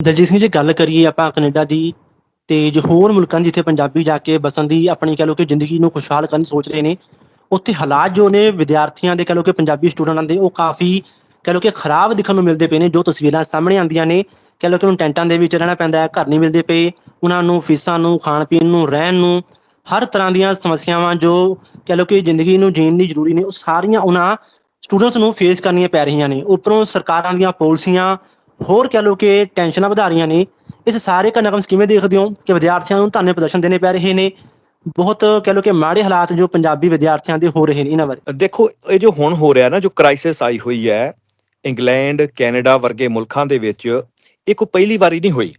ਦਲਜੀਤ ਸਿੰਘ ਜੀ, ਗੱਲ ਕਰੀਏ ਆਪਾਂ ਕੈਨੇਡਾ ਦੀ ਤੇ ਜੋ ਹੋਰ ਮੁਲਕਾਂ ਦੀ ਜਿੱਥੇ ਪੰਜਾਬੀ ਜਾ ਕੇ ਬਸਣ ਦੀ ਆਪਣੀ ਕਹਿ ਲਓ ਕਿ ਜ਼ਿੰਦਗੀ ਨੂੰ ਖੁਸ਼ਹਾਲ ਕਰਨ ਸੋਚ ਰਹੇ ਨੇ, ਉੱਥੇ ਹਾਲਾਤ ਜੋ ਨੇ ਵਿਦਿਆਰਥੀਆਂ ਦੇ ਕਹਿ ਲਓ ਕਿ ਪੰਜਾਬੀ ਸਟੂਡੈਂਟਾਂ ਦੇ, ਉਹ ਕਾਫੀ ਕਹਿ ਲਓ ਕਿ ਖਰਾਬ ਦਿਖਣ ਨੂੰ ਮਿਲਦੇ ਪਏ ਨੇ, ਜੋ ਤਸਵੀਰਾਂ ਸਾਹਮਣੇ ਆਉਂਦੀਆਂ ਨੇ, ਕਹਿ ਲਓ ਕਿ ਉਹਨਾਂ ਟੈਂਟਾਂ ਦੇ ਵਿੱਚ ਰਹਿਣਾ ਪੈਂਦਾ ਹੈ, ਘਰ ਨਹੀਂ ਮਿਲਦੇ ਪਏ, ਉਹਨਾਂ ਨੂੰ ਫੀਸਾਂ ਨੂੰ, ਖਾਣ ਪੀਣ ਨੂੰ, ਰਹਿਣ ਨੂੰ, ਹਰ ਤਰ੍ਹਾਂ ਦੀਆਂ ਸਮੱਸਿਆਵਾਂ ਜੋ ਕਹਿ ਲਓ ਕਿ ਜ਼ਿੰਦਗੀ ਨੂੰ ਜੀਣ ਲਈ ਜ਼ਰੂਰੀ ਨੇ, ਉਹ ਸਾਰੀਆਂ ਉਹਨਾਂ ਸਟੂਡੈਂਟਸ ਨੂੰ ਫੇਸ ਕਰਨੀਆਂ ਪੈ ਰਹੀਆਂ ਨੇ, ਉੱਪਰੋਂ ਸਰਕਾਰਾਂ ਦੀਆਂ ਪਾਲਿਸੀਆਂ ਹੋਰ ਕਹਿ ਲਓ ਕਿ ਟੈਨਸ਼ਨਾਂ ਵਧਾ ਰਹੀਆਂ ਨੇ। ਇਸ ਸਾਰੇ ਘਟਨਾਕ੍ਰਮ ਕਿਵੇਂ ਦੇਖਦੇ ਹੋ ਕਿ ਵਿਦਿਆਰਥੀਆਂ ਨੂੰ ਧਰਨੇ ਪ੍ਰਦਰਸ਼ਨ ਦੇਣੇ ਪੈ ਰਹੇ ਨੇ? ਬਹੁਤ ਕਹਿ ਲਓ ਕਿ ਮਾੜੇ ਹਾਲਾਤ ਜੋ ਪੰਜਾਬੀ ਵਿਦਿਆਰਥੀਆਂ ਦੇ ਹੋ ਰਹੇ ਨੇ ਇਹਨਾਂ ਬਾਰੇ। ਦੇਖੋ, ਇਹ ਜੋ ਹੁਣ ਹੋ ਰਿਹਾ ਨਾ, ਜੋ ਕ੍ਰਾਈਸਿਸ ਆਈ ਹੋਈ ਹੈ, ਇੰਗਲੈਂਡ, ਕੈਨੇਡਾ ਵਰਗੇ ਮੁਲਕਾਂ ਦੇ ਵਿੱਚ, ਇਹ ਕੋਈ ਪਹਿਲੀ ਵਾਰੀ ਨਹੀਂ ਹੋਈ।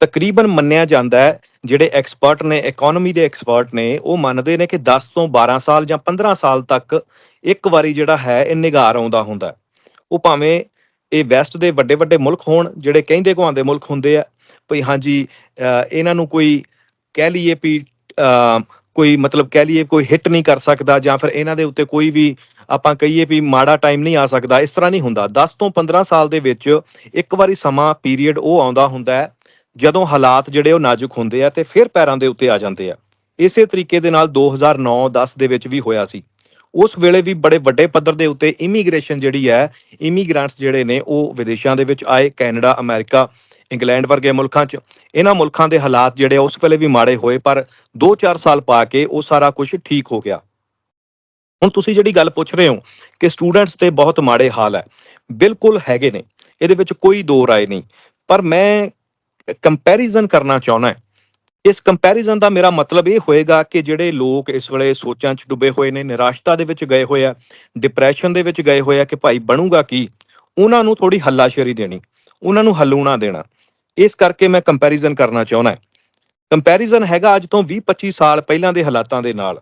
ਤਕਰੀਬਨ ਮੰਨਿਆ ਜਾਂਦਾ ਹੈ, ਜਿਹੜੇ ਐਕਸਪਰਟ ਨੇ ਇਕਨੋਮੀ ਦੇ ਐਕਸਪਰਟ ਨੇ, ਉਹ ਮੰਨਦੇ ਨੇ ਕਿ 10 ਤੋਂ 12 ਸਾਲ ਜਾਂ 15 ਸਾਲ ਤੱਕ ਇੱਕ ਵਾਰੀ ਜਿਹੜਾ ਹੈ, ਇਹ ਨਿਗਾਰ ਆਉਂਦਾ ਹੁੰਦਾ। ਉਹ ਭਾਵੇਂ ਇਹ ਵੈਸਟ ਦੇ ਵੱਡੇ ਵੱਡੇ ਮੁਲਕ ਹੋਣ, ਜਿਹੜੇ ਕਹਿੰਦੇ ਕਹਾਉਂਦੇ ਮੁਲਕ ਹੁੰਦੇ ਆ, ਭਈ ਹਾਂਜੀ ਇਹਨਾਂ ਨੂੰ ਕੋਈ ਕਹਿ ਲਈਏ ਵੀ ਕੋਈ ਮਤਲਬ ਕਹਿ ਲਈਏ ਕੋਈ ਹਿੱਟ ਨਹੀਂ ਕਰ ਸਕਦਾ ਜਾਂ ਫਿਰ ਇਹਨਾਂ ਦੇ ਉੱਤੇ ਕੋਈ ਵੀ ਆਪਾਂ ਕਹੀਏ ਵੀ ਮਾੜਾ ਟਾਈਮ ਨਹੀਂ ਆ ਸਕਦਾ, ਇਸ ਤਰ੍ਹਾਂ ਨਹੀਂ ਹੁੰਦਾ। 10 ਤੋਂ 15 ਸਾਲ ਦੇ ਵਿੱਚ ਇੱਕ ਵਾਰੀ ਸਮਾਂ ਪੀਰੀਅਡ ਉਹ ਆਉਂਦਾ ਹੁੰਦਾ ਹੈ, ਜਦੋਂ ਹਾਲਾਤ ਜਿਹੜੇ ਉਹ ਨਾਜ਼ੁਕ ਹੁੰਦੇ ਆ ਤੇ ਫਿਰ ਪੈਰਾਂ ਦੇ ਉੱਤੇ ਆ ਜਾਂਦੇ ਆ। ਇਸੇ ਤਰੀਕੇ ਦੇ ਨਾਲ 2009-10 ਦੇ ਵਿੱਚ ਵੀ ਹੋਇਆ ਸੀ। ਉਸ ਵੇਲੇ ਵੀ ਬੜੇ ਵੱਡੇ ਪੱਧਰ ਦੇ ਉੱਤੇ ਇਮੀਗ੍ਰੇਸ਼ਨ ਜਿਹੜੀ ਹੈ ਇਮੀਗ੍ਰੈਂਟਸ ਜਿਹੜੇ ਨੇ, ਉਹ ਵਿਦੇਸ਼ਾਂ ਦੇ ਵਿੱਚ ਆਏ, ਕੈਨੇਡਾ, ਅਮਰੀਕਾ, ਇੰਗਲੈਂਡ ਵਰਗੇ ਮੁਲਕਾਂ 'ਚ। ਇਹਨਾਂ ਮੁਲਕਾਂ ਦੇ ਹਾਲਾਤ ਜਿਹੜੇ ਉਸ ਵੇਲੇ ਵੀ ਮਾੜੇ ਹੋਏ, ਪਰ 2-4 ਸਾਲ ਪਾ ਕੇ ਉਹ ਸਾਰਾ ਕੁਝ ਠੀਕ ਹੋ ਗਿਆ। ਹੁਣ ਤੁਸੀਂ ਜਿਹੜੀ ਗੱਲ ਪੁੱਛ ਰਹੇ ਹੋ ਕਿ ਸਟੂਡੈਂਟਸ ਤੇ ਬਹੁਤ ਮਾੜੇ ਹਾਲ ਹੈ। ਬਿਲਕੁਲ ਹੈਗੇ ਨੇ। ਇਹਦੇ ਵਿੱਚ ਕੋਈ ਦੋ ਰਾਏ ਨਹੀਂ। ਪਰ ਮੈਂ ਕੰਪੈਰੀਜ਼ਨ ਕਰਨਾ ਚਾਹੁੰਦਾ ਇਸ ਕੰਪੈਰੀਜ਼ਨ ਦਾ ਮੇਰਾ ਮਤਲਬ ਇਹ ਹੋਏਗਾ ਕਿ ਜਿਹੜੇ ਲੋਕ ਇਸ ਵੇਲੇ ਸੋਚਾਂ 'ਚ ਡੁੱਬੇ ਹੋਏ ਨੇ, ਨਿਰਾਸ਼ਤਾ ਦੇ ਵਿੱਚ ਗਏ ਹੋਏ ਆ ਡਿਪਰੈਸ਼ਨ ਦੇ ਵਿੱਚ ਗਏ ਹੋਏ ਆ ਕਿ ਭਾਈ ਬਣੂਗਾ ਕੀ? ਉਹਨਾਂ ਨੂੰ ਥੋੜੀ ਹੱਲਾਸ਼ੇਰੀ ਦੇਣੀ, ਉਹਨਾਂ ਨੂੰ ਹਲੂਣਾ ਦੇਣਾ। ਇਸ ਕਰਕੇ ਮੈਂ ਕੰਪੈਰੀਜ਼ਨ ਕਰਨਾ ਚਾਹੁੰਦਾ ਕੰਪੈਰੀਜ਼ਨ ਹੈਗਾ ਅੱਜ ਤੋਂ 20-25 ਸਾਲ ਪਹਿਲਾਂ ਦੇ ਹਾਲਾਤਾਂ ਦੇ ਨਾਲ।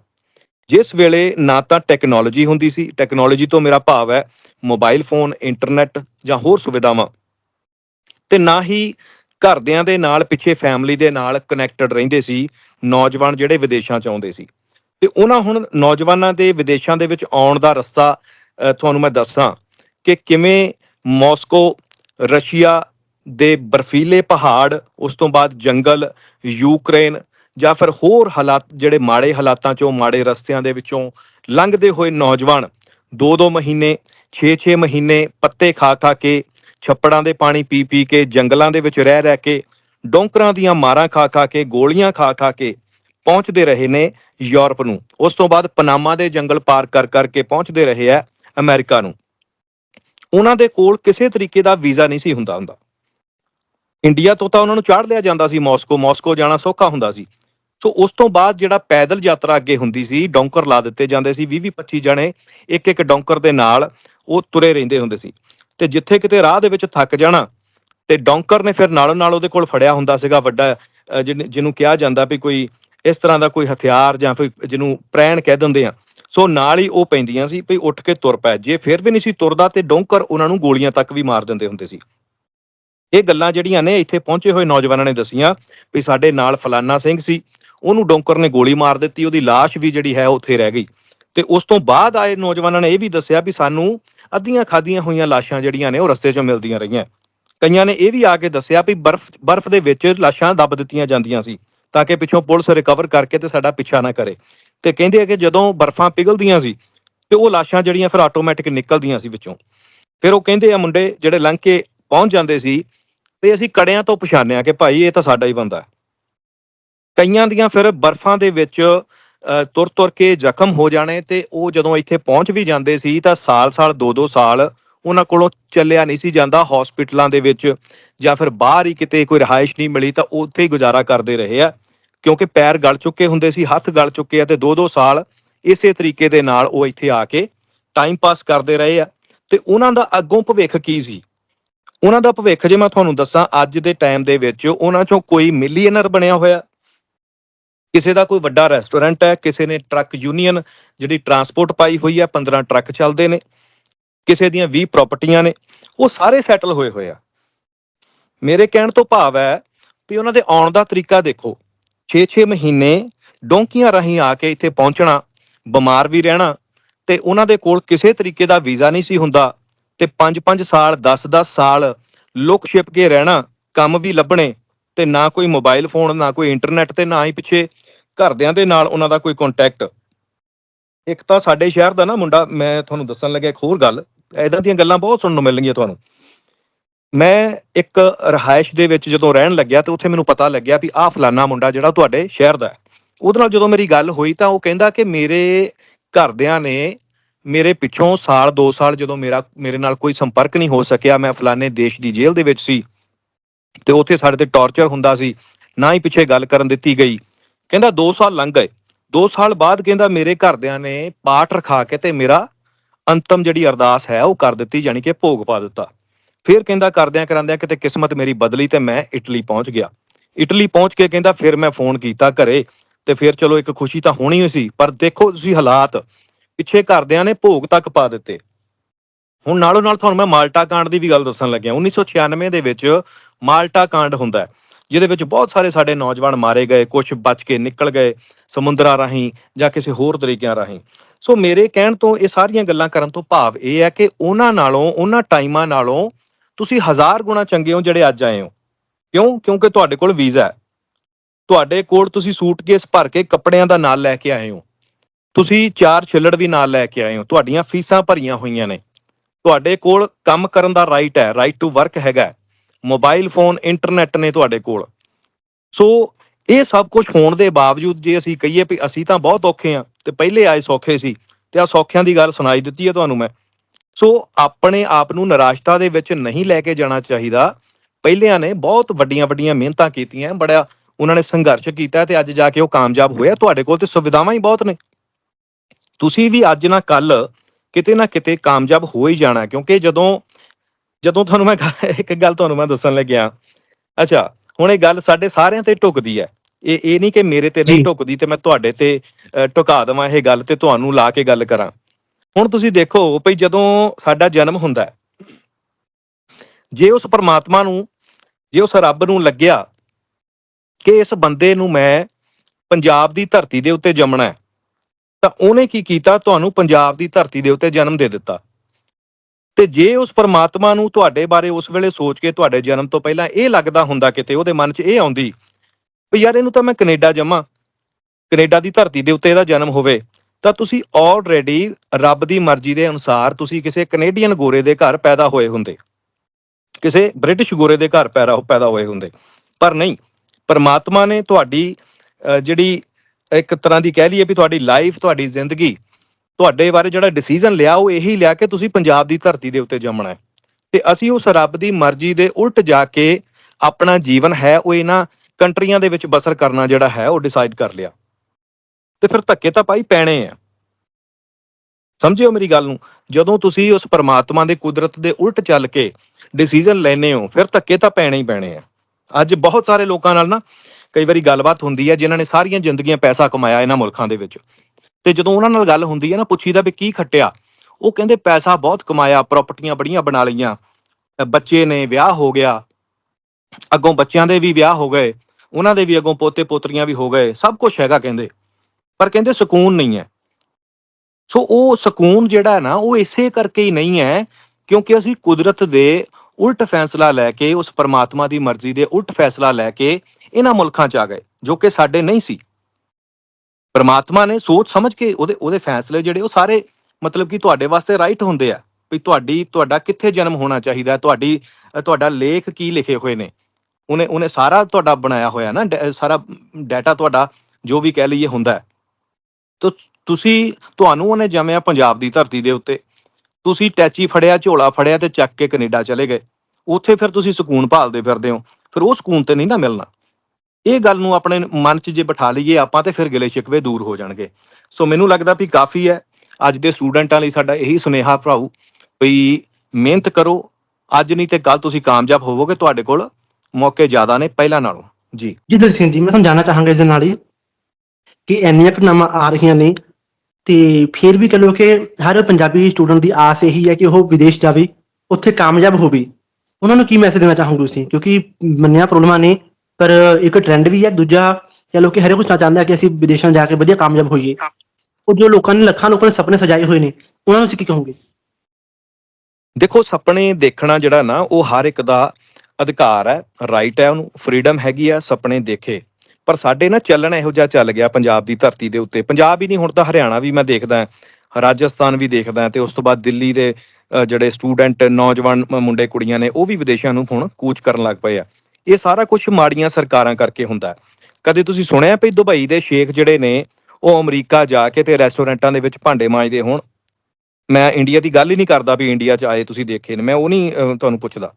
ਜਿਸ ਵੇਲੇ ਨਾ ਤਾਂ ਟੈਕਨੋਲੋਜੀ ਹੁੰਦੀ ਸੀ ਟੈਕਨੋਲੋਜੀ ਤੋਂ ਮੇਰਾ ਭਾਵ ਹੈ ਮੋਬਾਈਲ ਫੋਨ ਇੰਟਰਨੈਟ ਜਾਂ ਹੋਰ ਸੁਵਿਧਾਵਾਂ। ਤੇ ਨਾ ਹੀ ਘਰਦਿਆਂ ਦੇ ਨਾਲ, ਪਿੱਛੇ ਫੈਮਿਲੀ ਦੇ ਨਾਲ ਕਨੈਕਟਡ ਰਹਿੰਦੇ ਸੀ, ਨੌਜਵਾਨ ਜਿਹੜੇ ਵਿਦੇਸ਼ਾਂ ਚ ਆਉਂਦੇ ਸੀ। ਤੇ ਉਹਨਾਂ ਹੁਣ ਨੌਜਵਾਨਾਂ ਦੇ ਵਿਦੇਸ਼ਾਂ ਦੇ ਵਿੱਚ ਆਉਣ ਦਾ ਰਸਤਾ ਤੁਹਾਨੂੰ ਮੈਂ ਦੱਸਾਂ ਕਿ ਕਿਵੇਂ ਮਾਸਕੋ, ਰਸ਼ੀਆ ਦੇ ਬਰਫੀਲੇ ਪਹਾੜ, ਉਸ ਤੋਂ ਬਾਅਦ ਜੰਗਲ, ਯੂਕਰੇਨ ਜਾਂ ਫਿਰ ਹੋਰ ਹਾਲਾਤ, ਜਿਹੜੇ ਮਾੜੇ ਹਾਲਾਤਾਂ ਚੋਂ, ਮਾੜੇ ਰਸਤਿਆਂ ਦੇ ਵਿੱਚੋਂ ਲੰਘਦੇ ਹੋਏ ਨੌਜਵਾਨ 2-2 ਮਹੀਨੇ 6-6 ਮਹੀਨੇ ਪੱਤੇ ਖਾ ਖਾ ਕੇ ਛੱਪੜਾਂ ਦੇ ਪਾਣੀ ਪੀ ਪੀ ਕੇ ਜੰਗਲਾਂ ਦੇ ਵਿੱਚ ਰਹਿ ਰਹਿ ਕੇ ਡੋਂਕਰਾਂ ਦੀਆਂ ਮਾਰਾਂ ਖਾ ਖਾ ਕੇ ਗੋਲੀਆਂ ਖਾ ਖਾ ਕੇ ਪਹੁੰਚਦੇ ਰਹੇ ਨੇ ਯੂਰਪ ਨੂੰ। ਉਸ ਤੋਂ ਬਾਅਦ ਪਨਾਮਾ ਦੇ ਜੰਗਲ ਪਾਰ ਕਰ ਕਰਕੇ ਪਹੁੰਚਦੇ ਰਹੇ ਆ ਅਮਰੀਕਾ ਨੂੰ। ਉਹਨਾਂ ਦੇ ਕੋਲ ਕਿਸੇ ਤਰੀਕੇ ਦਾ ਵੀਜ਼ਾ ਨਹੀਂ ਸੀ ਹੁੰਦਾ ਹੁੰਦਾ। ਇੰਡੀਆ ਤੋਂ ਤਾਂ ਉਹਨਾਂ ਨੂੰ ਚਾੜ ਲਿਆ ਜਾਂਦਾ ਸੀ ਮਾਸਕੋ ਮਾਸਕੋ ਜਾਣਾ ਸੌਖਾ ਹੁੰਦਾ ਸੀ। ਸੋ ਉਸ ਤੋਂ ਬਾਅਦ ਜਿਹੜਾ ਪੈਦਲ ਯਾਤਰਾ ਅੱਗੇ ਹੁੰਦੀ ਸੀ, ਡੌਂਕਰ ਲਾ ਦਿੱਤੇ ਜਾਂਦੇ ਸੀ 20 25 ਜਣੇ ਇੱਕ ਇੱਕ ਡੌਂਕਰ ਦੇ ਨਾਲ ਉਹ ਤੁਰੇ ਰਹਿੰਦੇ ਹੁੰਦੇ ਸੀ। ਤੇ ਜਿੱਥੇ ਕਿਤੇ ਰਾਹ ਦੇ ਵਿੱਚ ਥੱਕ ਜਾਣਾ ਤੇ ਡੌਂਕਰ ਨੇ ਫਿਰ ਨਾਲੋਂ ਨਾਲ ਉਹਦੇ ਕੋਲ ਫੜਿਆ ਹੁੰਦਾ ਸੀਗਾ ਵੱਡਾ ਅਹ, ਜਿਹਨੂੰ ਕਿਹਾ ਜਾਂਦਾ ਵੀ ਕੋਈ ਇਸ ਤਰ੍ਹਾਂ ਦਾ ਕੋਈ ਹਥਿਆਰ ਜਾਂ ਫਿਰ ਜਿਹਨੂੰ ਪ੍ਰੈਣ ਕਹਿ ਦਿੰਦੇ ਆ। ਸੋ ਨਾਲ ਹੀ ਉਹ ਪੈਂਦੀਆਂ ਸੀ ਵੀ ਉੱਠ ਕੇ ਤੁਰ ਪੈ ਜੇ ਫਿਰ ਵੀ ਨਹੀਂ ਸੀ ਤੁਰਦਾ ਤੇ ਡੌਂਕਰ ਉਹਨਾਂ ਨੂੰ ਗੋਲੀਆਂ ਤੱਕ ਵੀ ਮਾਰ ਦਿੰਦੇ ਹੁੰਦੇ ਸੀ। ਇਹ ਗੱਲਾਂ ਜਿਹੜੀਆਂ ਨੇ ਇੱਥੇ ਪਹੁੰਚੇ ਹੋਏ ਨੌਜਵਾਨਾਂ ਨੇ ਦਸੀਆਂ ਵੀ ਸਾਡੇ ਨਾਲ ਫਲਾਨਾ ਸਿੰਘ ਸੀ। ਉਹਨੂੰ ਡੌਂਕਰ ਨੇ ਗੋਲੀ ਮਾਰ ਦਿੱਤੀ ਉਹਦੀ ਲਾਸ਼ ਵੀ ਜਿਹੜੀ ਹੈ ਉੱਥੇ ਰਹਿ ਗਈ। ਤੇ ਉਸ ਤੋਂ ਬਾਅਦ ਆਏ ਨੌਜਵਾਨਾਂ ਨੇ ਇਹ ਵੀ ਦੱਸਿਆ ਵੀ ਸਾਨੂੰ ਅੱਧੀਆਂ ਖਾਧੀਆਂ ਹੋਈਆਂ ਲਾਸ਼ਾਂ ਜਿਹੜੀਆਂ ਨੇ ਉਹ ਰਸਤੇ 'ਚੋਂ ਮਿਲਦੀਆਂ ਰਹੀਆਂ। ਕਈਆਂ ਨੇ ਇਹ ਵੀ ਆ ਕੇ ਦੱਸਿਆ ਵੀ ਬਰਫ਼ ਬਰਫ਼ ਦੇ ਵਿੱਚ ਲਾਸ਼ਾਂ ਦੱਬ ਦਿੱਤੀਆਂ ਜਾਂਦੀਆਂ ਸੀ ਤਾਂ ਕਿ ਪਿੱਛੋਂ ਪੁਲਿਸ ਰਿਕਵਰ ਕਰਕੇ ਤੇ ਸਾਡਾ ਪਿੱਛਾ ਨਾ ਕਰੇ। ਤੇ ਕਹਿੰਦੇ ਆ ਕਿ ਜਦੋਂ ਬਰਫ਼ਾਂ ਪਿਘਲਦੀਆਂ ਸੀ ਤੇ ਉਹ ਲਾਸ਼ਾਂ ਜਿਹੜੀਆਂ ਫਿਰ ਆਟੋਮੈਟਿਕ ਨਿਕਲਦੀਆਂ ਸੀ ਵਿੱਚੋਂ। ਫਿਰ ਉਹ ਕਹਿੰਦੇ ਆ ਮੁੰਡੇ ਜਿਹੜੇ ਲੰਘ ਕੇ ਪਹੁੰਚ ਜਾਂਦੇ ਸੀ ਤੇ ਅਸੀਂ ਕੜਿਆਂ ਤੋਂ ਪਛਾਣਿਆ ਕਿ ਭਾਈ ਇਹ ਤਾਂ ਸਾਡਾ ਹੀ ਬੰਦਾ ਹੈ। ਕਈਆਂ ਦੀਆਂ ਫਿਰ ਬਰਫ਼ਾਂ ਦੇ ਵਿੱਚ ਤੁਰ ਤੁਰ ਕੇ ਜ਼ਖਮ ਹੋ ਜਾਣੇ ਤੇ ਉਹ ਜਦੋਂ ਇੱਥੇ ਪਹੁੰਚ ਵੀ ਜਾਂਦੇ ਸੀ ਤਾਂ ਸਾਲ-ਸਾਲ ਦੋ-ਦੋ ਸਾਲ ਉਹਨਾਂ ਕੋਲੋਂ ਚੱਲਿਆ ਨਹੀਂ ਸੀ ਜਾਂਦਾ ਹਸਪੀਟਲਾਂ ਦੇ ਵਿੱਚ ਜਾਂ ਫਿਰ ਬਾਹਰ ਹੀ ਕਿਤੇ ਕੋਈ ਰਿਹਾਇਸ਼ ਨਹੀਂ ਮਿਲੀ ਤਾਂ ਉੱਥੇ ਹੀ ਗੁਜ਼ਾਰਾ ਕਰਦੇ ਰਹੇ ਆ। ਕਿਉਂਕਿ ਪੈਰ ਗਲ ਚੁੱਕੇ ਹੁੰਦੇ ਸੀ, ਹੱਥ ਗਲ ਚੁੱਕੇ ਆ ਤੇ ਦੋ-ਦੋ ਸਾਲ ਇਸੇ ਤਰੀਕੇ ਦੇ ਨਾਲ ਉਹ ਇੱਥੇ ਆ ਕੇ ਟਾਈਮ ਪਾਸ ਕਰਦੇ ਰਹੇ ਆ। ਤੇ ਉਹਨਾਂ ਦਾ ਅੱਗੋਂ ਭਵਿੱਖ ਕੀ ਸੀ? ਉਹਨਾਂ ਦਾ ਭਵਿੱਖ ਜੇ ਮੈਂ ਤੁਹਾਨੂੰ ਦੱਸਾਂ, ਅੱਜ ਦੇ ਟਾਈਮ ਦੇ ਵਿੱਚ ਉਹਨਾਂ ਚੋਂ ਕੋਈ ਮਿਲੀਅਨਰ ਬਣਿਆ ਹੋਇਆ। ਕਿਸੇ ਦਾ ਕੋਈ ਵੱਡਾ ਰੈਸਟੋਰੈਂਟ ਹੈ, ਕਿਸੇ ਨੇ ਟਰੱਕ ਯੂਨੀਅਨ ਜਿਹੜੀ ਟਰਾਂਸਪੋਰਟ ਪਾਈ ਹੋਈ ਹੈ 15 ਟਰੱਕ ਚੱਲਦੇ ਨੇ, ਕਿਸੇ ਦੀਆਂ 20 ਪ੍ਰਾਪਰਟੀਆਂ ਨੇ, ਉਹ ਸਾਰੇ ਸੈਟਲ ਹੋਏ ਹੋਏ ਆ। ਮੇਰੇ ਕਹਿਣ ਤੋਂ ਭਾਵ ਹੈ ਵੀ ਉਹਨਾਂ ਦੇ ਆਉਣ ਦਾ ਤਰੀਕਾ ਦੇਖੋ 6-6 ਮਹੀਨੇ ਡੋਂਕੀਆਂ ਰਾਹੀਂ ਆ ਕੇ ਇੱਥੇ ਪਹੁੰਚਣਾ, ਬਿਮਾਰ ਵੀ ਰਹਿਣਾ ਤੇ ਉਹਨਾਂ ਦੇ ਕੋਲ ਕਿਸੇ ਤਰੀਕੇ ਦਾ ਵੀਜ਼ਾ ਨਹੀਂ ਸੀ ਹੁੰਦਾ ਤੇ 5-5 ਸਾਲ 10-10 ਸਾਲ ਲੁੱਕ ਛਿਪ ਕੇ ਰਹਿਣਾ, ਕੰਮ ਵੀ ਲੱਭਣੇ ਤੇ ਨਾ ਕੋਈ ਮੋਬਾਈਲ ਫੋਨ ਨਾ ਕੋਈ ਇੰਟਰਨੈਟ ਤੇ ਨਾ ਹੀ ਪਿੱਛੇ ਘਰਦਿਆਂ ਦੇ ਨਾਲ ਉਹਨਾਂ ਦਾ ਕੋਈ ਕੰਟੈਕਟ ਇੱਕ ਤਾਂ ਸਾਡੇ ਸ਼ਹਿਰ ਦਾ ਨਾ ਮੁੰਡਾ, ਮੈਂ ਤੁਹਾਨੂੰ ਦੱਸਣ ਲੱਗਿਆ ਇੱਕ ਹੋਰ ਗੱਲ ਐਦਾਂ ਦੀਆਂ ਗੱਲਾਂ ਬਹੁਤ ਸੁਣਨ ਨੂੰ ਮਿਲਣਗੀਆਂ ਤੁਹਾਨੂੰ। ਮੈਂ ਇੱਕ ਰਹਾਇਸ਼ ਦੇ ਵਿੱਚ ਜਦੋਂ ਰਹਿਣ ਲੱਗਿਆ ਤੇ ਉੱਥੇ ਮੈਨੂੰ ਪਤਾ ਲੱਗਿਆ ਵੀ ਆਹ ਫਲਾਨਾ ਮੁੰਡਾ ਜਿਹੜਾ ਤੁਹਾਡੇ ਸ਼ਹਿਰ ਦਾ ਉਹਦੇ ਨਾਲ ਜਦੋਂ ਮੇਰੀ ਗੱਲ ਹੋਈ ਤਾਂ ਉਹ ਕਹਿੰਦਾ ਕਿ ਮੇਰੇ ਘਰਦਿਆਂ ਨੇ ਮੇਰੇ ਪਿੱਛੋਂ ਸਾਲ 2 ਸਾਲ ਜਦੋਂ ਮੇਰਾ, ਮੇਰੇ ਨਾਲ ਕੋਈ ਸੰਪਰਕ ਨਹੀਂ ਹੋ ਸਕਿਆ, ਮੈਂ ਫਲਾਣੇ ਦੇਸ਼ ਦੀ ਜੇਲ੍ਹ ਦੇ ਵਿੱਚ ਸੀ। ਤੇ ਉੱਥੇ ਸਾਡੇ ਤੇ ਟੌਰਚਰ ਹੁੰਦਾ ਸੀ। ਨਾ ਹੀ ਪਿੱਛੇ ਗੱਲ ਕਰਨ ਦਿੱਤੀ ਗਈ। ਕਹਿੰਦਾ 2 ਸਾਲ ਲੰਘ ਗਏ। 2 ਸਾਲ ਬਾਅਦ ਕਹਿੰਦਾ, ਮੇਰੇ ਘਰਦਿਆਂ ਨੇ ਪਾਠ ਰਖਾ ਕੇ ਤੇ ਮੇਰਾ ਅੰਤਮ ਜਿਹੜੀ ਅਰਦਾਸ ਹੈ, ਉਹ ਕਰ ਦਿੱਤੀ ਯਾਨੀ ਕਿ ਭੋਗ ਪਾ ਦਿੱਤਾ। ਫਿਰ ਕਹਿੰਦਾ, ਕਰਦਿਆਂ ਕਰਾਂਦਿਆਂ ਕਿਤੇ ਕਿਸਮਤ ਮੇਰੀ ਬਦਲੀ ਤੇ ਮੈਂ ਇਟਲੀ ਪਹੁੰਚ ਗਿਆ। ਇਟਲੀ ਪਹੁੰਚ ਕੇ ਕਹਿੰਦਾ, ਫਿਰ ਮੈਂ ਫੋਨ ਕੀਤਾ ਘਰੇ ਤੇ ਫਿਰ ਚਲੋ ਇੱਕ ਖੁਸ਼ੀ ਤਾਂ ਹੋਣੀ ਹੀ ਸੀ, ਪਰ ਦੇਖੋ ਤੁਸੀਂ ਹਾਲਾਤ। ਪਿੱਛੇ ਘਰਦਿਆਂ ਨੇ ਭੋਗ ਤੱਕ ਪਾ ਦਿੱਤੇ। ਹੁਣ ਨਾਲੋਂ ਨਾਲ ਤੁਹਾਨੂੰ ਮੈਂ ਮਾਲਟਾ ਕਾਂਡ ਦੀ ਵੀ ਗੱਲ ਦੱਸਣ ਲੱਗਿਆ। 1996 ਦੇ ਵਿੱਚ ਮਾਲਟਾ ਕਾਂਡ ਹੁੰਦਾ ਜਿਹਦੇ ਵਿੱਚ ਬਹੁਤ ਸਾਰੇ ਸਾਡੇ ਨੌਜਵਾਨ ਮਾਰੇ ਗਏ ਕੁਝ ਬਚ ਕੇ ਨਿਕਲ ਗਏ ਸਮੁੰਦਰਾਂ ਰਾਹੀਂ ਜਾਂ ਕਿਸੇ ਹੋਰ ਤਰੀਕਿਆਂ ਰਾਹੀਂ। ਸੋ ਮੇਰੇ ਕਹਿਣ ਤੋਂ ਇਹ ਸਾਰੀਆਂ ਗੱਲਾਂ ਕਰਨ ਤੋਂ ਭਾਵ ਇਹ ਹੈ ਕਿ ਉਹਨਾਂ ਨਾਲੋਂ, ਉਹਨਾਂ ਟਾਈਮਾਂ ਨਾਲੋਂ ਤੁਸੀਂ ਹਜ਼ਾਰ ਗੁਣਾ ਚੰਗੇ ਹੋ ਜਿਹੜੇ ਅੱਜ ਆਏ ਹੋ। ਕਿਉਂ? ਕਿਉਂਕਿ ਤੁਹਾਡੇ ਕੋਲ ਵੀਜ਼ਾ ਹੈ। ਤੁਹਾਡੇ ਕੋਲ ਤੁਸੀਂ ਸੂਟਕੇਸ ਭਰ ਕੇ ਕੱਪੜਿਆਂ ਦਾ ਨਾਲ ਲੈ ਕੇ ਆਏ ਹੋ। ਤੁਸੀਂ ਚਾਰ ਛਿੱਲੜ ਵੀ ਨਾਲ ਲੈ ਕੇ ਆਏ ਹੋ। ਤੁਹਾਡੀਆਂ ਫੀਸਾਂ ਭਰੀਆਂ ਹੋਈਆਂ ਨੇ। ਤੁਹਾਡੇ ਕੋਲ ਕੰਮ ਕਰਨ ਦਾ ਰਾਈਟ ਹੈ ਰਾਈਟ ਟੂ ਵਰਕ ਹੈਗਾ ਮੋਬਾਈਲ ਫੋਨ ਇੰਟਰਨੈਟ ਨੇ ਤੁਹਾਡੇ ਕੋਲ। ਸੋ ਇਹ ਸਭ ਕੁਝ ਹੋਣ ਦੇ ਬਾਵਜੂਦ ਜੇ ਅਸੀਂ ਕਹੀਏ ਵੀ ਅਸੀਂ ਤਾਂ ਬਹੁਤ ਔਖੇ ਆ ਤੇ ਪਹਿਲੇ ਆਏ ਸੌਖੇ ਸੀ ਤੇ ਆ ਸੌਖਿਆਂ ਦੀ ਗੱਲ ਸੁਣਾਈ ਦਿੱਤੀ ਹੈ ਤੁਹਾਨੂੰ ਮੈਂ। ਸੋ ਆਪਣੇ ਆਪ ਨੂੰ ਨਿਰਾਸ਼ਤਾ ਦੇ ਵਿੱਚ ਨਹੀਂ ਲੈ ਕੇ ਜਾਣਾ ਚਾਹੀਦਾ। ਪਹਿਲਿਆਂ ਨੇ ਬਹੁਤ ਵੱਡੀਆਂ ਵੱਡੀਆਂ ਮਿਹਨਤਾਂ ਕੀਤੀਆਂ, ਬੜਾ ਉਹਨਾਂ ਨੇ ਸੰਘਰਸ਼ ਕੀਤਾ ਤੇ ਅੱਜ ਜਾ ਕੇ ਉਹ ਕਾਮਯਾਬ ਹੋਇਆ ਤੁਹਾਡੇ ਕੋਲ ਤੇ ਸੁਵਿਧਾਵਾਂ ਹੀ ਬਹੁਤ ਨੇ। ਤੁਸੀਂ ਵੀ ਅੱਜ ਨਾ ਕੱਲ ਕਿਤੇ ਨਾ ਕਿਤੇ ਕਾਮਯਾਬ ਹੋ ਹੀ ਜਾਣਾ ਕਿਉਂਕਿ ਜਦੋਂ ਜਦੋਂ ਤੁਹਾਨੂੰ ਮੈਂ ਇੱਕ ਗੱਲ ਤੁਹਾਨੂੰ ਮੈਂ ਦੱਸਣ ਲੱਗਿਆ। ਅੱਛਾ ਹੁਣ ਇਹ ਗੱਲ ਸਾਡੇ ਸਾਰਿਆਂ ਤੇ ਢੁਕਦੀ ਹੈ। ਇਹ ਇਹ ਨਹੀਂ ਕਿ ਮੇਰੇ ਤੇ ਨਹੀਂ ਜੀ। ਢੁਕਦੀ ਤੇ ਮੈਂ ਤੁਹਾਡੇ ਤੇ ਢੁਕਾ ਦੇਵਾਂ ਇਹ ਗੱਲ ਤੇ ਤੁਹਾਨੂੰ ਲਾ ਕੇ ਗੱਲ ਕਰਾਂ। ਹੁਣ ਤੁਸੀਂ ਦੇਖੋ ਭਈ ਜਦੋਂ ਸਾਡਾ ਜਨਮ ਹੁੰਦਾ ਹੈ ਜੇ ਉਸ ਪਰਮਾਤਮਾ ਨੂੰ ਜੇ ਉਸ ਰੱਬ ਨੂੰ ਲੱਗਿਆ ਕਿ ਇਸ ਬੰਦੇ ਨੂੰ ਮੈਂ ਪੰਜਾਬ ਦੀ ਧਰਤੀ ਦੇ ਉੱਤੇ ਜੰਮਣਾ ਹੈ ਤਾਂ ਉਹਨੇ ਕੀ ਕੀਤਾ? ਤੁਹਾਨੂੰ ਪੰਜਾਬ ਦੀ ਧਰਤੀ ਦੇ ਉੱਤੇ ਜਨਮ ਦੇ ਦਿੱਤਾ। ਤੇ ਜੇ ਉਸ ਪਰਮਾਤਮਾ ਨੂੰ ਤੁਹਾਡੇ ਬਾਰੇ ਉਸ ਵੇਲੇ ਸੋਚ ਕੇ ਤੁਹਾਡੇ ਜਨਮ ਤੋਂ ਪਹਿਲਾਂ ਇਹ ਲੱਗਦਾ ਹੁੰਦਾ ਕਿਤੇ, ਉਹਦੇ ਮਨ 'ਚ ਇਹ ਆਉਂਦੀ, ਵੀ ਯਾਰ ਇਹਨੂੰ ਤਾਂ ਮੈਂ ਕੈਨੇਡਾ ਜੰਮਾਂ, ਕੈਨੇਡਾ ਦੀ ਧਰਤੀ ਦੇ ਉੱਤੇ ਇਹਦਾ ਜਨਮ ਹੋਵੇ, ਤਾਂ ਤੁਸੀਂ ਆਲਰੇਡੀ ਰੱਬ ਦੀ ਮਰਜ਼ੀ ਦੇ ਅਨੁਸਾਰ ਤੁਸੀਂ ਕਿਸੇ ਕੈਨੇਡੀਅਨ ਗੋਰੇ ਦੇ ਘਰ ਪੈਦਾ ਹੋਏ ਹੁੰਦੇ। ਕਿਸੇ ਬ੍ਰਿਟਿਸ਼ ਗੋਰੇ ਦੇ ਘਰ ਪੈਦਾ ਪੈਦਾ ਹੋਏ ਹੁੰਦੇ। ਪਰ ਨਹੀਂ, ਪਰਮਾਤਮਾ ਨੇ ਤੁਹਾਡੀ ਜਿਹੜੀ ਇੱਕ ਤਰ੍ਹਾਂ ਦੀ ਕਹਿ ਲਈਏ ਵੀ ਤੁਹਾਡੀ ਲਾਈਫ ਤੁਹਾਡੀ ਜ਼ਿੰਦਗੀ, ਤੁਹਾਡੇ ਬਾਰੇ ਜਿਹੜਾ ਡਿਸੀਜਨ ਲਿਆ ਉਹ ਇਹੀ ਲਿਆ ਕਿ ਤੁਸੀਂ ਪੰਜਾਬ ਦੀ ਧਰਤੀ ਦੇ ਉੱਤੇ ਜੰਮਣਾ ਹੈ। ਤੇ ਅਸੀਂ ਉਸ ਰੱਬ ਦੀ ਮਰਜ਼ੀ ਦੇ ਉਲਟ ਜਾ ਕੇ ਆਪਣਾ ਜੀਵਨ ਹੈ, ਉਹ ਇਹਨਾਂ ਕੰਟਰੀਆਂ ਦੇ ਵਿੱਚ ਬਸਰ ਕਰਨਾ ਜਿਹੜਾ ਹੈ, ਉਹ ਡਿਸਾਈਡ ਕਰ ਲਿਆ। ਤੇ ਫਿਰ ਧੱਕੇ ਤਾਂ ਭਾਈ ਪੈਣੇ ਆ। ਸਮਝਿਓ ਮੇਰੀ ਗੱਲ ਨੂੰ, ਜਦੋਂ ਤੁਸੀਂ ਉਸ ਪਰਮਾਤਮਾ ਦੇ ਕੁਦਰਤ ਦੇ ਉਲਟ ਚੱਲ ਕੇ ਡਿਸੀਜਨ ਲੈਨੇ ਹੋ, ਫਿਰ ਧੱਕੇ ਤਾਂ ਪੈਣੇ ਹੀ ਪੈਣੇ ਆ। ਅੱਜ ਬਹੁਤ ਸਾਰੇ ਲੋਕਾਂ ਨਾਲ ਨਾ ਕਈ ਵਾਰੀ ਗੱਲਬਾਤ ਹੁੰਦੀ ਹੈ ਜਿਨ੍ਹਾਂ ਨੇ ਸਾਰੀਆਂ ਜ਼ਿੰਦਗੀਆਂ ਪੈਸਾ ਕਮਾਇਆ ਇਹਨਾਂ ਮੁਲਕਾਂ ਦੇ ਵਿੱਚ। ਤੇ ਜਦੋਂ ਉਹਨਾਂ ਨਾਲ ਗੱਲ ਹੁੰਦੀ ਹੈ ਨਾ ਪੁੱਛੀਦਾ ਵੀ ਕੀ ਖੱਟਿਆ, ਉਹ ਕਹਿੰਦੇ ਪੈਸਾ ਬਹੁਤ ਕਮਾਇਆ ਪ੍ਰਾਪਰਟੀਆਂ ਬੜੀਆਂ ਬਣਾ ਲਈਆਂ ਬੱਚੇ ਨੇ ਵਿਆਹ ਹੋ ਗਿਆ, ਅੱਗੋਂ ਬੱਚਿਆਂ ਦੇ ਵੀ ਵਿਆਹ ਹੋ ਗਏ, ਉਹਨਾਂ ਦੇ ਵੀ ਅੱਗੋਂ ਪੋਤੇ ਪੋਤਰੀਆਂ ਵੀ ਹੋ ਗਏ, ਸਭ ਕੁਝ ਹੈਗਾ ਕਹਿੰਦੇ, ਪਰ ਕਹਿੰਦੇ ਸਕੂਨ ਨਹੀਂ ਹੈ। ਸੋ ਉਹ ਸਕੂਨ ਜਿਹੜਾ ਹੈ ਨਾ, ਉਹ ਇਸੇ ਕਰਕੇ ਹੀ ਨਹੀਂ ਹੈ, ਕਿਉਂਕਿ ਅਸੀਂ ਕੁਦਰਤ ਦੇ ਉਲਟ ਫੈਸਲਾ ਲੈ ਕੇ, ਉਸ ਪਰਮਾਤਮਾ ਦੀ ਮਰਜ਼ੀ ਦੇ ਉਲਟ ਫੈਸਲਾ ਲੈ ਕੇ ਇਹਨਾਂ ਮੁਲਕਾਂ 'ਚ ਆ ਗਏ, ਜੋ ਕਿ ਸਾਡੇ ਨਹੀਂ ਸੀ। ਪਰਮਾਤਮਾ ਨੇ ਸੋਚ ਸਮਝ ਕੇ ਉਹਦੇ ਉਹਦੇ ਫੈਸਲੇ ਜਿਹੜੇ, ਉਹ ਸਾਰੇ ਮਤਲਬ ਕਿ ਤੁਹਾਡੇ ਵਾਸਤੇ ਰਾਈਟ ਹੁੰਦੇ ਆ, ਵੀ ਤੁਹਾਡੀ, ਤੁਹਾਡਾ ਕਿੱਥੇ ਜਨਮ ਹੋਣਾ ਚਾਹੀਦਾ, ਤੁਹਾਡੀ, ਤੁਹਾਡਾ ਲੇਖ ਕੀ ਲਿਖੇ ਹੋਏ ਨੇ। ਉਹਨੇ ਉਹਨੇ ਸਾਰਾ ਤੁਹਾਡਾ ਬਣਾਇਆ ਹੋਇਆ ਨਾ, ਡੈ- ਸਾਰਾ ਡਾਟਾ ਤੁਹਾਡਾ, ਜੋ ਵੀ ਕਹਿ ਲਈਏ ਹੁੰਦਾ। ਹੈ ਤੋ ਤੁਸੀਂ, ਤੁਹਾਨੂੰ ਉਹਨੇ ਜੰਮਿਆ ਪੰਜਾਬ ਦੀ ਧਰਤੀ ਦੇ ਉੱਤੇ। ਤੁਸੀਂ ਟੈਚੀ ਫੜਿਆ, ਝੋਲਾ ਫੜਿਆ ਤੇ ਚੱਕ ਕੇ ਕੈਨੇਡਾ ਚਲੇ ਗਏ। ਉੱਥੇ ਫਿਰ ਤੁਸੀਂ ਸਕੂਨ ਭਾਲਦੇ ਫਿਰਦੇ ਹੋ। ਫਿਰ ਉਹ ਸਕੂਨ ਤੇ ਨਹੀਂ ਨਾ ਮਿਲਣਾ। ਇਹ ਗੱਲ ਨੂੰ ਆਪਣੇ ਮਨ 'ਚ ਜੇ ਬਿਠਾ ਲਈਏ, ਆਪਾਂ ਤੇ ਫਿਰ ਗਿਲੇ ਸ਼ਿਕਵੇ ਦੂਰ ਹੋ ਜਾਣਗੇ। ਸੋ ਮੈਨੂੰ ਲੱਗਦਾ ਵੀ ਕਾਫੀ ਹੈ। ਅੱਜ ਦੇ ਸਟੂਡੈਂਟਾਂ ਲਈ ਸਾਡਾ ਇਹੀ ਸੁਨੇਹਾ ਭਰਾਓ ਵੀ ਮਿਹਨਤ ਕਰੋ। ਅੱਜ ਨਹੀਂ ਤੇ ਕੱਲ ਤੁਸੀਂ ਕਾਮਯਾਬ ਹੋਵੋਗੇ ਤੁਹਾਡੇ ਕੋਲ। ਮੌਕੇ ਜ਼ਿਆਦਾ ਨੇ ਪਹਿਲਾਂ ਨਾਲੋਂ। ਜੀ। ਜੀ ਦਲ ਸਿੰਘ ਜੀ, ਮੈਂ ਤੁਹਾਨੂੰ ਜਾਣਨਾ ਚਾਹਾਂਗਾ ਇਸ ਦੇ ਨਾਲ ਹੀ ਕਿ ਇੰਨੀਆਂ ਘਟਨਾਵਾਂ ਆ ਰਹੀਆਂ ਨੇ ਤੇ ਫਿਰ ਵੀ ਕਹ ਲਓ ਕਿ ਹਰ ਪੰਜਾਬੀ ਸਟੂਡੈਂਟ ਦੀ ਆਸ ਇਹੀ ਹੈ ਕਿ ਉਹ ਵਿਦੇਸ਼ ਜਾਵੇ, ਉੱਥੇ ਕਾਮਯਾਬ ਹੋਵੇ। ਉਹਨਾਂ ਨੂੰ ਕੀ ਮੈਸੇਜ ਦੇਣਾ ਚਾਹੋਗੇ ਤੁਸੀਂ? ਕਿਉਂਕਿ ਮੰਨਿਆ ਪ੍ਰੋਬਲਮਾਂ ਨੇ ਪਰ ਇੱਕ ਟ੍ਰੈਂਡ ਵੀ ਹੈ ਦੂਜਾ ਕਿ ਹਰ ਕੋਈ ਚਾਹੁੰਦਾ ਕਿ ਅਸੀਂ ਵਿਦੇਸ਼ਾਂ ਜਾ ਕੇ ਵਧੀਆ ਕਾਮਯਾਬ ਹੋਈਏ। ਉਹ ਜੋ ਲੋਕਾਂ ਨੇ ਲੱਖਾਂ ਲੋਕਾਂ ਨੇ ਸੁਪਨੇ ਸਜਾਏ ਹੋਏ ਨੇ ਉਹਨਾਂ ਨੂੰ ਤੁਸੀਂ ਕੀ ਕਹੋਗੇ? ਦੇਖੋ ਸੁਪਨੇ ਦੇਖਣਾ ਜਿਹੜਾ ਨਾ ਉਹ ਹਰ ਇੱਕ ਦਾ ਅਧਿਕਾਰ ਹੈ ਰਾਈਟ ਹੈ ਉਹਨੂੰ ਫਰੀडम ਹੈਗੀ ਆ ਸੁਪਨੇ ਦੇਖੇ। ਪਰ ਸਾਡੇ ਨਾ ਚੱਲਣ ਇਹੋ ਜਿਹਾ ਚੱਲ ਗਿਆ ਪੰਜਾਬ ਦੀ ਧਰਤੀ ਦੇ ਉੱਤੇ। ਪੰਜਾਬ ਹੀ ਨਹੀਂ ਹੁਣ ਤਾਂ ਹਰਿਆਣਾ ਵੀ ਮੈਂ ਦੇਖਦਾ ਰਾਜਸਥਾਨ ਵੀ ਦੇਖਦਾ ਤੇ ਉਸ ਤੋਂ ਬਾਅਦ ਦਿੱਲੀ ਦੇ ਜਿਹੜੇ ਸਟੂਡੈਂਟ ਨੌਜਵਾਨ ਮੁੰਡੇ ਕੁੜੀਆਂ ਨੇ ਉਹ ਵੀ ਵਿਦੇਸ਼ਾਂ ਨੂੰ ਹੁਣ ਕੂਚ ਕਰਨ ਲੱਗ ਪਏ ਆ। ਇਹ ਸਾਰਾ ਕੁਝ ਮਾੜੀਆਂ ਸਰਕਾਰਾਂ ਕਰਕੇ ਹੁੰਦਾ ਕਦੇ ਤੁਸੀਂ ਸੁਣਿਆ ਵੀ ਦੁਬਈ ਦੇ ਸ਼ੇਖ ਜਿਹੜੇ ਨੇ, ਉਹ ਅਮਰੀਕਾ ਜਾ ਕੇ ਤੇ ਰੈਸਟੋਰੈਂਟਾਂ ਦੇ ਵਿੱਚ ਭਾਂਡੇ ਮਾਂਜਦੇ ਹੋਣ? ਮੈਂ ਇੰਡੀਆ ਦੀ ਗੱਲ ਹੀ ਨਹੀਂ ਕਰਦਾ ਵੀ ਇੰਡੀਆ 'ਚ ਆਏ ਤੁਸੀਂ ਦੇਖੇ ਨੇ, ਮੈਂ ਉਹ ਨਹੀਂ ਤੁਹਾਨੂੰ ਪੁੱਛਦਾ।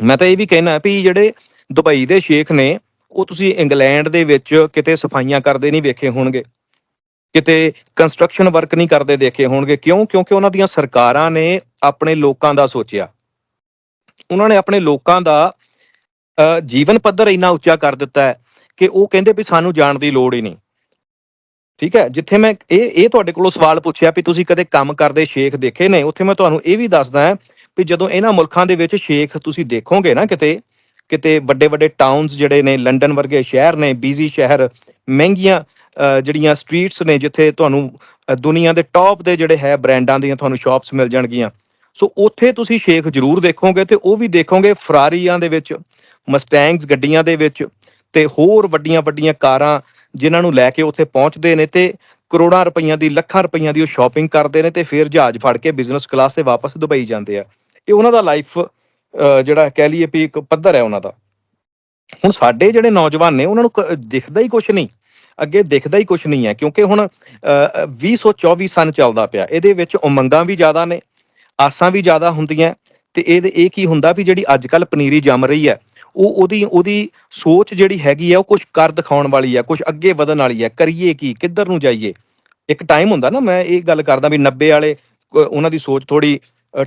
ਮੈਂ ਤਾਂ ਇਹ ਵੀ ਕਹਿਣਾ ਵੀ ਜਿਹੜੇ ਦੁਬਈ ਦੇ ਸ਼ੇਖ ਨੇ, ਉਹ ਤੁਸੀਂ ਇੰਗਲੈਂਡ ਦੇ ਵਿੱਚ ਕਿਤੇ ਸਫਾਈਆਂ ਕਰਦੇ ਨਹੀਂ ਵੇਖੇ ਹੋਣਗੇ। ਕਿਤੇ ਕੰਸਟਰਕਸ਼ਨ ਵਰਕ ਨਹੀਂ ਕਰਦੇ ਦੇਖੇ ਹੋਣਗੇ। ਕਿਉਂ? ਕਿਉਂਕਿ ਉਹਨਾਂ ਦੀਆਂ ਸਰਕਾਰਾਂ ਨੇ ਆਪਣੇ ਲੋਕਾਂ ਦਾ ਸੋਚਿਆ। ਉਹਨਾਂ ਨੇ ਆਪਣੇ ਲੋਕਾਂ ਦਾ ਜੀਵਨ ਪੱਧਰ ਇੰਨਾ ਉੱਚਾ ਕਰ ਦਿੱਤਾ ਹੈ ਕਿ ਉਹ ਕਹਿੰਦੇ ਵੀ ਸਾਨੂੰ ਜਾਣ ਦੀ ਲੋੜ ਹੀ ਨਹੀਂ। ਠੀਕ ਹੈ ਜਿੱਥੇ ਮੈਂ ਇਹ ਇਹ ਤੁਹਾਡੇ ਕੋਲੋਂ ਸਵਾਲ ਪੁੱਛਿਆ ਵੀ ਤੁਸੀਂ ਕਦੇ ਕੰਮ ਕਰਦੇ ਸ਼ੇਖ ਦੇਖੇ ਨੇ ਉੱਥੇ ਮੈਂ ਤੁਹਾਨੂੰ ਇਹ ਵੀ ਦੱਸਦਾ ਹਾਂ ਵੀ ਜਦੋਂ ਇਹਨਾਂ ਮੁਲਕਾਂ ਦੇ ਵਿੱਚ ਸ਼ੇਖ ਤੁਸੀਂ ਦੇਖੋਗੇ ਨਾ ਕਿਤੇ ਕਿਤੇ ਵੱਡੇ ਵੱਡੇ ਟਾਊਨਸ ਜਿਹੜੇ ਨੇ ਲੰਡਨ ਵਰਗੇ ਸ਼ਹਿਰ ਨੇ ਬੀਜ਼ੀ ਸ਼ਹਿਰ ਮਹਿੰਗੀਆਂ ਜਿਹੜੀਆਂ ਸਟਰੀਟਸ ਨੇ ਜਿੱਥੇ ਤੁਹਾਨੂੰ ਅ, ਦੁਨੀਆ ਦੇ ਟੌਪ ਦੇ ਜਿਹੜੇ ਹੈ ਬ੍ਰਾਂਡਾਂ ਦੀਆਂ ਤੁਹਾਨੂੰ ਸ਼ਾਪਸ ਮਿਲ ਜਾਣਗੀਆਂ। ਸੋ ਉੱਥੇ ਤੁਸੀਂ ਸ਼ੇਖ ਜ਼ਰੂਰ ਦੇਖੋਗੇ ਤੇ ਉਹ ਵੀ ਦੇਖੋਗੇ ਫਰਾਰੀਆਂ ਦੇ ਵਿੱਚ ਮਸਟੈਂਗਸ ਗੱਡੀਆਂ ਦੇ ਵਿੱਚ ਤੇ ਹੋਰ ਵੱਡੀਆਂ ਵੱਡੀਆਂ ਕਾਰਾਂ ਜਿਨ੍ਹਾਂ ਨੂੰ ਲੈ ਕੇ ਉੱਥੇ ਪਹੁੰਚਦੇ ਨੇ ਤੇ ਕਰੋੜਾਂ ਰੁਪਈਆਂ ਦੀ ਲੱਖਾਂ ਰੁਪਈਆਂ ਦੀ ਉਹ ਸ਼ਾਪਿੰਗ ਕਰਦੇ ਨੇ ਤੇ ਫਿਰ ਜਹਾਜ਼ ਫੜ ਕੇ ਬਿਜ਼ਨਸ ਕਲਾਸ ਤੇ ਵਾਪਸ ਦੁਬਈ ਜਾਂਦੇ ਆ। ਇਹ ਉਹਨਾਂ ਦਾ ਲਾਈਫ ਜਿਹੜਾ ਕਹਿ ਲਈਏ ਵੀ ਇੱਕ ਪੱਧਰ ਹੈ ਉਹਨਾਂ ਦਾ। ਹੁਣ ਸਾਡੇ ਜਿਹੜੇ ਨੌਜਵਾਨ ਨੇ ਉਹਨਾਂ ਨੂੰ ਕ- ਦਿਖਦਾ ਹੀ ਕੁਝ ਨਹੀਂ। ਅੱਗੇ ਦਿਖਦਾ ਹੀ ਕੁਝ ਨਹੀਂ ਹੈ ਕਿਉਂਕਿ ਹੁਣ ਅ, ਅ, 2024 ਸਨ ਚੱਲਦਾ ਪਿਆ। ਇਹਦੇ ਵਿੱਚ ਉਮੰਗਾਂ ਵੀ ਜ਼ਿਆਦਾ ਨੇ। ਆਸਾਂ ਵੀ ਜ਼ਿਆਦਾ ਹੁੰਦੀਆਂ ਤੇ ਇਹਦੇ ਇਹ ਕੀ ਹੁੰਦਾ ਵੀ ਜਿਹੜੀ ਅੱਜ ਕੱਲ ਪਨੀਰੀ ਜੰਮ ਰਹੀ ਹੈ, ਉਹ ਉਹਦੀ ਉਹਦੀ ਸੋਚ ਜਿਹੜੀ ਹੈਗੀ ਆ ਉਹ ਕੁਝ ਕਰ ਦਿਖਾਉਣ ਵਾਲੀ ਆ ਕੁਝ ਅੱਗੇ ਵਧਣ ਵਾਲੀ ਆ ਕਰੀਏ ਕੀ, ਕਿੱਧਰ ਨੂੰ ਜਾਈਏ। ਇੱਕ ਟਾਈਮ ਹੁੰਦਾ ਨਾ, ਮੈਂ ਇਹ ਗੱਲ ਕਰਦਾ ਵੀ 90 ਵਾਲੇ ਉਹਨਾਂ ਦੀ ਸੋਚ ਥੋੜੀ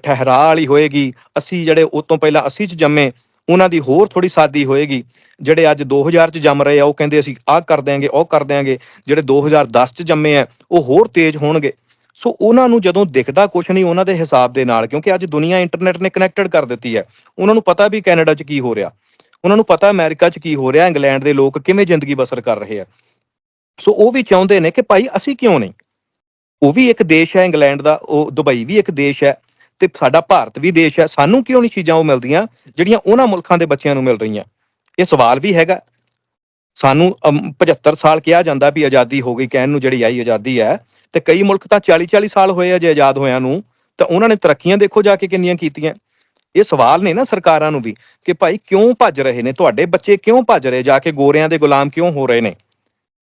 ਠਹਿਰਾਅ ਵਾਲੀ ਹੋਏਗੀ, ਅਸੀਂ ਜਿਹੜੇ ਉਹ ਤੋਂ ਪਹਿਲਾਂ 80 ਚ ਜੰਮੇ, ਉਹਨਾਂ ਦੀ ਹੋਰ ਥੋੜੀ ਸਾਦੀ ਹੋਏਗੀ। ਜਿਹੜੇ ਅੱਜ 2000 ਚ ਜੰਮ ਰਹੇ ਆ, ਉਹ ਕਹਿੰਦੇ ਅਸੀਂ ਆਹ ਕਰ ਦਿਆਂਗੇ, ਉਹ ਕਰ ਦਿਆਂਗੇ। ਜਿਹੜੇ 2010 ਚ ਜੰਮੇ ਆ, ਉਹ ਹੋਰ ਤੇਜ਼ ਹੋਣਗੇ। ਸੋ ਉਹਨਾਂ ਨੂੰ ਜਦੋਂ ਦਿਖਦਾ ਕੁਝ ਨਹੀਂ ਉਹਨਾਂ ਦੇ ਹਿਸਾਬ ਦੇ ਨਾਲ, ਕਿਉਂਕਿ ਅੱਜ ਦੁਨੀਆ ਇੰਟਰਨੈਟ ਨੇ ਕਨੈਕਟਡ ਕਰ ਦਿੱਤੀ ਹੈ। ਉਹਨਾਂ ਨੂੰ ਪਤਾ ਵੀ ਕੈਨੇਡਾ 'ਚ ਕੀ ਹੋ ਰਿਹਾ। ਉਹਨਾਂ ਨੂੰ ਪਤਾ ਅਮਰੀਕਾ 'ਚ ਕੀ ਹੋ ਰਿਹਾ, ਇੰਗਲੈਂਡ ਦੇ ਲੋਕ ਕਿਵੇਂ ਜ਼ਿੰਦਗੀ ਬਸਰ ਕਰ ਰਹੇ ਆ। ਸੋ ਉਹ ਵੀ ਚਾਹੁੰਦੇ ਨੇ ਕਿ ਭਾਈ ਅਸੀਂ ਕਿਉਂ ਨਹੀਂ? ਉਹ ਵੀ ਇੱਕ ਦੇਸ਼ ਹੈ ਇੰਗਲੈਂਡ ਦਾ, ਉਹ ਦੁਬਈ ਵੀ ਇੱਕ ਦੇਸ਼ ਹੈ ਤੇ ਸਾਡਾ ਭਾਰਤ ਵੀ ਦੇਸ਼ ਹੈ। ਸਾਨੂੰ ਕਿਉਂ ਨਹੀਂ ਚੀਜ਼ਾਂ ਉਹ ਮਿਲਦੀਆਂ ਜਿਹੜੀਆਂ ਉਹਨਾਂ ਮੁਲਕਾਂ ਦੇ ਬੱਚਿਆਂ ਨੂੰ ਮਿਲ ਰਹੀਆਂ? ਇਹ ਸਵਾਲ ਵੀ ਹੈਗਾ। ਸਾਨੂੰ 75 ਸਾਲ ਕਿਹਾ ਜਾਂਦਾ ਵੀ ਆਜ਼ਾਦੀ ਹੋ ਗਈ, ਕਹਿਣ ਨੂੰ ਜਿਹੜੀ ਆਈ ਆਜ਼ਾਦੀ ਹੈ, ਤੇ ਕਈ ਮੁਲਕ ਤਾਂ 40 40 ਸਾਲ ਹੋਏ ਆ ਜੇ ਆਜ਼ਾਦ ਹੋਇਆਂ ਨੂੰ, ਤਾਂ ਉਹਨਾਂ ਨੇ ਤਰੱਕੀਆਂ ਦੇਖੋ ਜਾ ਕੇ ਕਿੰਨੀਆਂ ਕੀਤੀਆਂ। ਇਹ ਸਵਾਲ ਨੇ ਨਾ ਸਰਕਾਰਾਂ ਨੂੰ ਵੀ, ਕਿ ਭਾਈ ਕਿਉਂ ਭੱਜ ਰਹੇ ਨੇ? ਤੁਹਾਡੇ ਬੱਚੇ ਕਿਉਂ ਭੱਜ ਰਹੇ? ਜਾ ਕੇ ਗੋਰਿਆਂ ਦੇ ਗੁਲਾਮ ਕਿਉਂ ਹੋ ਰਹੇ ਨੇ?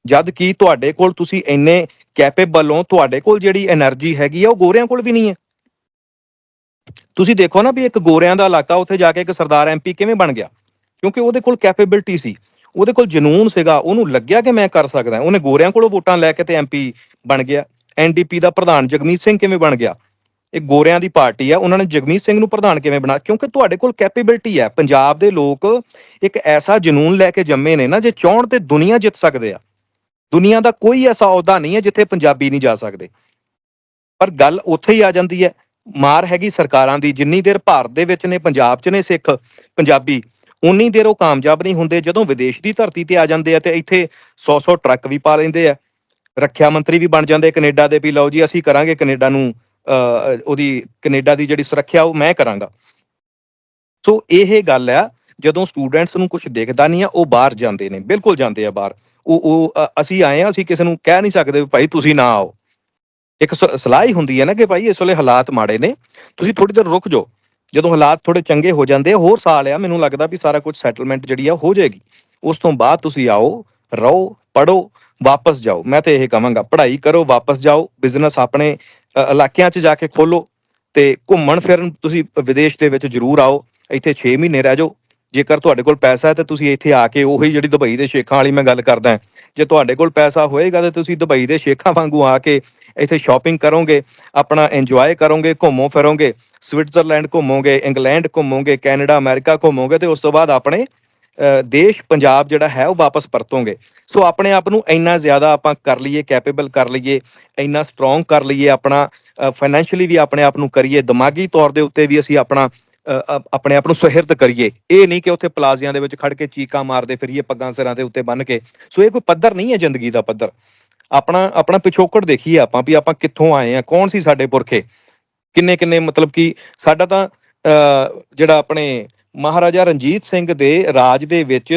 ਜਦ ਕਿ ਤੁਹਾਡੇ ਕੋਲ ਤੁਸੀਂ ਇੰਨੇ ਕੈਪੇਬਲ ਹੋ, ਤੁਹਾਡੇ ਕੋਲ ਜਿਹੜੀ એનર્ਜੀ ਹੈਗੀ ਆ, ਉਹ ਗੋਰਿਆਂ ਕੋਲ ਵੀ ਨਹੀਂ ਹੈ। ਤੁਸੀਂ ਦੇਖੋ ਨਾ ਵੀ ਇੱਕ ਗੋਰਿਆਂ ਦਾ ਇਲਾਕਾ, ਉੱਥੇ ਜਾ ਕੇ ਇੱਕ ਸਰਦਾਰ ਐਮਪੀ ਕਿਵੇਂ ਬਣ ਗਿਆ? ਕਿਉਂਕਿ ਉਹਦੇ ਕੋਲ ਕੈਪੇਬਿਲਟੀ ਸੀ। ਉਹਦੇ ਕੋਲ ਜਨੂਨ ਸੀਗਾ, ਉਹਨੂੰ ਲੱਗਿਆ ਕਿ ਮੈਂ ਕਰ ਸਕਦਾ, ਉਹਨੇ ਗੋਰਿਆਂ ਕੋਲੋਂ ਵੋਟਾਂ ਲੈ ਕੇ ਤੇ ਐਮਪੀ ਬਣ ਗਿਆ ਐਨਡੀਪੀ ਦਾ ਪ੍ਰਧਾਨ ਜਗਮੀਤ ਸਿੰਘ ਕਿਵੇਂ ਬਣ ਗਿਆ? ਇਹ ਗੋਰਿਆਂ ਦੀ ਪਾਰਟੀ ਆ, ਉਹਨਾਂ ਨੇ ਜਗਮੀਤ ਸਿੰਘ ਨੂੰ ਪ੍ਰਧਾਨ ਕਿਵੇਂ ਬਣਾ, ਕਿਉਂਕਿ ਤੁਹਾਡੇ ਕੋਲ ਕੈਪੇਬਿਲਟੀ ਹੈ ਪੰਜਾਬ ਦੇ ਲੋਕ ਇੱਕ ਐਸਾ ਜਨੂਨ ਲੈ ਕੇ ਜੰਮੇ ਨੇ ਨਾ, ਜੇ ਚਾਹਣ ਤੇ ਦੁਨੀਆ ਜਿੱਤ ਸਕਦੇ ਆ। ਦੁਨੀਆ ਦਾ ਕੋਈ ਐਸਾ ਅਹੁਦਾ ਨਹੀਂ ਹੈ ਜਿੱਥੇ ਪੰਜਾਬੀ ਨਹੀਂ ਜਾ ਸਕਦੇ। ਪਰ ਗੱਲ ਉੱਥੇ ਹੀ ਆ ਜਾਂਦੀ ਹੈ, ਮਾਰ ਹੈਗੀ ਸਰਕਾਰਾਂ ਦੀ, ਜਿੰਨੀ ਦੇਰ ਭਾਰਤ ਦੇ ਵਿੱਚ ਨੇ, ਪੰਜਾਬ 'ਚ ਨੇ ਸਿੱਖ ਪੰਜਾਬੀ ਉਨੀ ਦੇਰ ਉਹ ਕਾਮਯਾਬ ਨਹੀਂ ਹੁੰਦੇ ਜਦੋਂ ਵਿਦੇਸ਼ ਦੀ ਧਰਤੀ ਤੇ ਆ ਜਾਂਦੇ ਆ ਤੇ ਇੱਥੇ 100-100 ਟਰੱਕ ਵੀ ਪਾ ਲੈਂਦੇ ਆ। ਰੱਖਿਆ ਮੰਤਰੀ ਵੀ ਬਣ ਜਾਂਦੇ ਕੈਨੇਡਾ ਦੇ ਵੀ ਲਓ ਜੀ ਅਸੀਂ ਕਰਾਂਗੇ ਕੈਨੇਡਾ ਨੂੰ ਅਹ, ਉਹਦੀ ਕੈਨੇਡਾ ਦੀ ਜਿਹੜੀ ਸੁਰੱਖਿਆ ਉਹ ਮੈਂ ਕਰਾਂਗਾ। ਸੋ ਇਹ ਗੱਲ ਆ ਜਦੋਂ ਸਟੂਡੈਂਟਸ ਨੂੰ ਕੁਝ ਦਿਖਦਾ ਨਹੀਂ ਆ ਉਹ ਬਾਹਰ ਜਾਂਦੇ ਨੇ ਬਿਲਕੁਲ ਜਾਂਦੇ ਆ ਬਾਹਰ। ਉਹ ਉਹ ਅਸੀਂ ਆਏ ਆ ਅਸੀਂ ਕਿਸੇ ਨੂੰ ਕਹਿ ਨਹੀਂ ਸਕਦੇ ਵੀ ਭਾਈ ਤੁਸੀਂ ਨਾ ਆਓ। ਇੱਕ ਸਲਾਹ ਹੀ ਹੁੰਦੀ ਹੈ ਨਾ ਕਿ ਭਾਈ ਇਸ ਵੇਲੇ ਹਾਲਾਤ ਮਾੜੇ ਨੇ ਤੁਸੀਂ ਥੋੜੀ ਦੇਰ ਰੁਕ ਜਾਓ। ਜਦੋਂ ਹਾਲਾਤ ਥੋੜੇ ਚੰਗੇ ਹੋ ਜਾਂਦੇ ਆ, ਹੋਰ ਸਾਲ ਆ ਮੈਨੂੰ ਲੱਗਦਾ ਵੀ ਸਾਰਾ ਕੁਝ ਸੈਟਲਮੈਂਟ ਜਿਹੜੀ ਆ ਹੋ ਜਾਏਗੀ। ਉਸ ਤੋਂ ਬਾਅਦ ਤੁਸੀਂ ਆਓ ਰਹੋ ਪੜੋ ਵਾਪਸ ਜਾਓ। ਮੈਂ ਤਾਂ ਇਹ ਕਹਾਂਗਾ ਪੜ੍ਹਾਈ ਕਰੋ ਵਾਪਸ ਜਾਓ ਬਿਜ਼ਨਸ ਆਪਣੇ ਇਲਾਕਿਆਂ 'ਚ ਜਾ ਕੇ ਖੋਲੋ ਤੇ ਘੁੰਮਣ ਫਿਰਨ ਤੁਸੀਂ ਵਿਦੇਸ਼ ਦੇ ਵਿੱਚ ਜ਼ਰੂਰ ਆਓ ਇੱਥੇ 6 ਮਹੀਨੇ ਰਹਿ ਜਾਓ। ਜੇਕਰ ਤੁਹਾਡੇ ਕੋਲ ਪੈਸਾ ਹੈ ਤਾਂ ਤੁਸੀਂ ਇੱਥੇ ਆ ਕੇ ਉਹੀ ਜਿਹੜੀ ਦੁਬਈ ਦੇ ਸ਼ੇਖਾਂ ਵਾਲੀ ਮੈਂ ਗੱਲ ਕਰਦਾ ਜੇ ਤੁਹਾਡੇ ਕੋਲ ਪੈਸਾ ਹੋਏਗਾ ਤਾਂ ਤੁਸੀਂ ਦੁਬਈ ਦੇ ਸ਼ੇਖਾਂ ਵਾਂਗੂ ਆ ਕੇ ਇੱਥੇ ਸ਼ਾਪਿੰਗ ਕਰੋਗੇ ਆਪਣਾ ਇੰਜੋਏ ਕਰੋਗੇ ਘੁੰਮੋ ਫਿਰੋਗੇ ਸਵਿਟਜ਼ਰਲੈਂਡ ਘੁੰਮੋਗੇ, ਇੰਗਲੈਂਡ ਘੁੰਮੋਗੇ, ਕੈਨੇਡਾ, ਅਮਰੀਕਾ ਘੁੰਮੋਗੇ ਤੇ ਉਸ ਤੋਂ ਬਾਅਦ ਆਪਣੇ ਦੇਸ਼ ਪੰਜਾਬ ਜਿਹੜਾ ਹੈ ਉਹ ਵਾਪਸ ਪਰਤੋਂਗੇ। ਸੋ ਆਪਣੇ ਆਪ ਨੂੰ ਇੰਨਾ ਜ਼ਿਆਦਾ ਆਪਾਂ ਕਰ ਲਈਏ ਕੈਪੇਬਲ ਕਰ ਲਈਏ, ਇੰਨਾ ਸਟਰੋਂਗ ਕਰ ਲਈਏ ਆਪਣਾ ਫਾਈਨੈਂਸ਼ੀਅਲੀ ਵੀ ਆਪਣੇ ਆਪ ਨੂੰ ਕਰੀਏ, ਦਿਮਾਗੀ ਤੌਰ ਦੇ ਉੱਤੇ ਵੀ ਅਸੀਂ ਆਪਣਾ ਆਪਣੇ ਆਪ ਨੂੰ ਸੁਹਿਰਦ ਕਰੀਏ। ਇਹ ਨਹੀਂ ਕਿ ਉੱਥੇ ਪਲਾਜ਼ਿਆਂ ਦੇ ਵਿੱਚ ਖੜ ਕੇ ਚੀਕਾਂ ਮਾਰਦੇ ਫਿਰੀਏ, ਪੱਗਾਂ ਸਿਰਾਂ ਦੇ ਉੱਤੇ ਬੰਨ ਕੇ। ਸੋ ਇਹ ਕੋਈ ਪੱਧਰ ਨਹੀਂ ਹੈ ਜ਼ਿੰਦਗੀ ਦਾ ਪੱਧਰ। ਆਪਣਾ ਆਪਣਾ ਪਿਛੋਕੜ ਦੇਖੀਏ ਆਪਾਂ ਵੀ ਆਪਾਂ ਕਿੱਥੋਂ ਆਏ ਆ ਕੌਣ ਸੀ ਸਾਡੇ ਪੁਰਖੇ? ਕਿੰਨੇ ਕਿੰਨੇ ਮਤਲਬ ਕਿ ਸਾਡਾ ਤਾਂ ਜਿਹੜਾ ਆਪਣੇ ਮਹਾਰਾਜਾ ਰਣਜੀਤ ਸਿੰਘ ਦੇ ਰਾਜ ਦੇ ਵਿੱਚ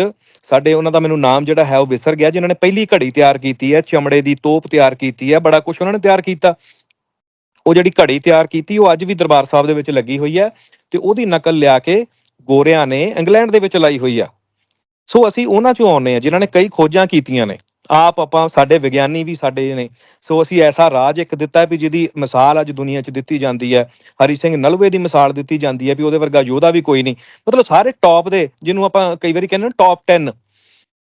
ਸਾਡੇ ਉਹਨਾਂ ਦਾ ਮੈਨੂੰ ਨਾਮ ਜਿਹੜਾ ਹੈ ਉਹ ਵਿਸਰ ਗਿਆ, ਜਿਨ੍ਹਾਂ ਨੇ ਪਹਿਲੀ ਘੜੀ ਤਿਆਰ ਕੀਤੀ ਹੈ, ਚਮੜੇ ਦੀ ਤੋਪ ਤਿਆਰ ਕੀਤੀ ਹੈ, ਬੜਾ ਕੁਝ ਉਹਨਾਂ ਨੇ ਤਿਆਰ ਕੀਤਾ। ਉਹ ਜਿਹੜੀ ਘੜੀ ਤਿਆਰ ਕੀਤੀ, ਉਹ ਅੱਜ ਵੀ ਦਰਬਾਰ ਸਾਹਿਬ ਦੇ ਵਿੱਚ ਲੱਗੀ ਹੋਈ ਹੈ ਤੇ ਉਹਦੀ ਨਕਲ ਲਿਆ ਕੇ ਗੋਰਿਆਂ ਨੇ ਇੰਗਲੈਂਡ ਦੇ ਵਿੱਚ ਲਾਈ ਹੋਈ ਆ। ਸੋ ਅਸੀਂ ਉਹਨਾਂ ਚੋਂ ਆਉਂਦੇ ਆ ਜਿਨ੍ਹਾਂ ਨੇ ਕਈ ਖੋਜਾਂ ਕੀਤੀਆਂ ਨੇ। ਆਪ ਆਪਾਂ ਸਾਡੇ ਵਿਗਿਆਨੀ ਵੀ ਸਾਡੇ ਨੇ। ਸੋ ਅਸੀਂ ਐਸਾ ਰਾਜ ਇੱਕ ਦਿੱਤਾ ਵੀ ਜਿਹਦੀ ਮਿਸਾਲ ਅੱਜ ਦੁਨੀਆ 'ਚ ਦਿੱਤੀ ਜਾਂਦੀ ਹੈ। ਹਰੀ ਸਿੰਘ ਨਲਵੇ ਦੀ ਮਿਸਾਲ ਦਿੱਤੀ ਜਾਂਦੀ ਹੈ ਵੀ ਉਹਦੇ ਵਰਗਾ ਯੋਧਾ ਵੀ ਕੋਈ ਨਹੀਂ। ਮਤਲਬ ਸਾਰੇ ਟੌਪ ਦੇ ਜਿਹਨੂੰ ਆਪਾਂ ਕਈ ਵਾਰੀ ਕਹਿੰਦੇ ਨੇ ਟੌਪ 10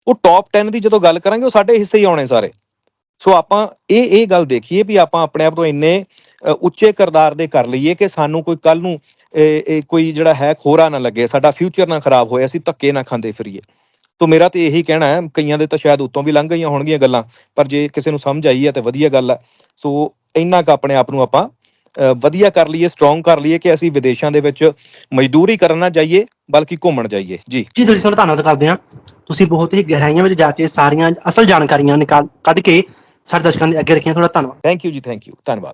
ਉਹ ਟੌਪ 10 ਦੀ ਜਦੋਂ ਗੱਲ ਕਰਾਂਗੇ ਉਹ ਸਾਡੇ ਹਿੱਸੇ ਹੀ ਆਉਣੇ ਸਾਰੇ। ਸੋ ਆਪਾਂ ਇਹ ਇਹ ਗੱਲ ਦੇਖੀਏ ਵੀ ਆਪਾਂ ਆਪਣੇ ਆਪ ਨੂੰ ਇੰਨੇ ਉੱਚੇ ਕਰਦਾਰ ਦੇ ਕਰ ਲਈਏ ਕਿ ਸਾਨੂੰ ਕੋਈ ਕੱਲ ਨੂੰ ਕੋਈ ਜਿਹੜਾ ਹੈ ਖੋਰਾ ਨਾ ਲੱਗੇ, ਸਾਡਾ ਫਿਊਚਰ ਨਾ ਖਰਾਬ ਹੋਏ, ਅਸੀਂ ਧੱਕੇ ਨਾ ਖਾਂਦੇ ਫਿਰੀਏ। ਤੋ ਮੇਰਾ ਤੇ ਇਹੀ ਕਹਿਣਾ ਹੈ ਕਈਆਂ ਦੇ ਤਾਂ ਸ਼ਾਇਦ ਉਤੋਂ ਵੀ ਲੰਘ ਗਈਆਂ ਹੋਣਗੀਆਂ ਗੱਲਾਂ ਪਰ ਜੇ ਕਿਸੇ ਨੂੰ ਸਮਝ ਆਈ ਹੈ ਤੇ ਵਧੀਆ ਗੱਲ ਹੈ। ਸੋ ਇੰਨਾ ਕੁ ਆਪਣੇ ਆਪ ਨੂੰ ਆਪਾਂ ਵਧੀਆ ਕਰ ਲਈਏ ਸਟਰੋਂਗ ਕਰ ਲਈਏ ਕਿ ਅਸੀਂ ਵਿਦੇਸ਼ਾਂ ਦੇ ਵਿੱਚ ਮਜ਼ਦੂਰੀ ਕਰਨ ਨਾ ਜਾਈਏ ਬਲਕਿ ਘੁੰਮਣ ਜਾਈਏ। ਜੀ। ਜੀ ਦਿਲ ਤੋਂ ਧੰਨਵਾਦ ਕਰਦੇ ਹਾਂ। ਤੁਸੀਂ ਬਹੁਤ ਹੀ ਗਹਿਰਾਈਆਂ ਵਿੱਚ ਜਾ ਕੇ ਸਾਰੀਆਂ ਅਸਲ ਜਾਣਕਾਰੀਆਂ ਨਿਕਾਲ ਕੱਢ ਕੇ ਸਾਡੇ ਦਰਸ਼ਕਾਂ ਦੇ ਅੱਗੇ ਰੱਖੀਆਂ। ਤੁਹਾਡਾ ਧੰਨਵਾਦ। ਥੈਂਕ ਯੂ ਜੀ ਥੈਂਕ ਯੂ ਧੰਨਵਾਦ।